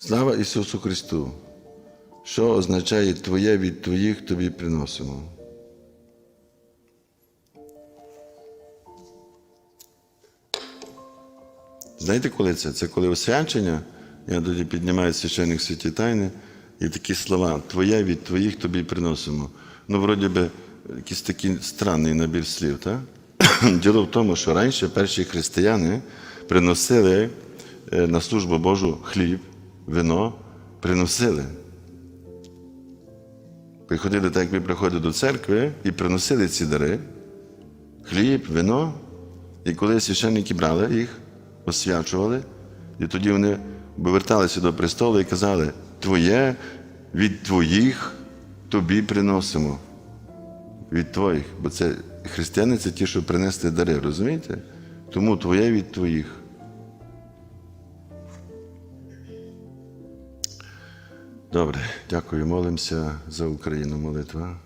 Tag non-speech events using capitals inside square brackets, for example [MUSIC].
Слава Ісусу Христу! Що означає Твоє від Твоїх тобі приносимо? Знаєте, коли це? Це коли освячення, я тоді піднімаю священник святі тайни, і такі слова Твоє від Твоїх тобі приносимо. Ну, вроді би, якийсь такий странний набір слів, так? [COUGHS] Діло в тому, що раніше перші християни приносили е, на службу Божу хліб, вино, приносили. Приходили так, як ми приходили до церкви, і приносили ці дари, хліб, вино. І коли священники брали їх, освячували, і тоді вони поверталися до престолу і казали, Твоє від твоїх тобі приносимо. Від твоїх. Бо це християни це ті, що принесли дари, розумієте? Тому твоє від твоїх. Добре, дякую. Молимося за Україну молитва.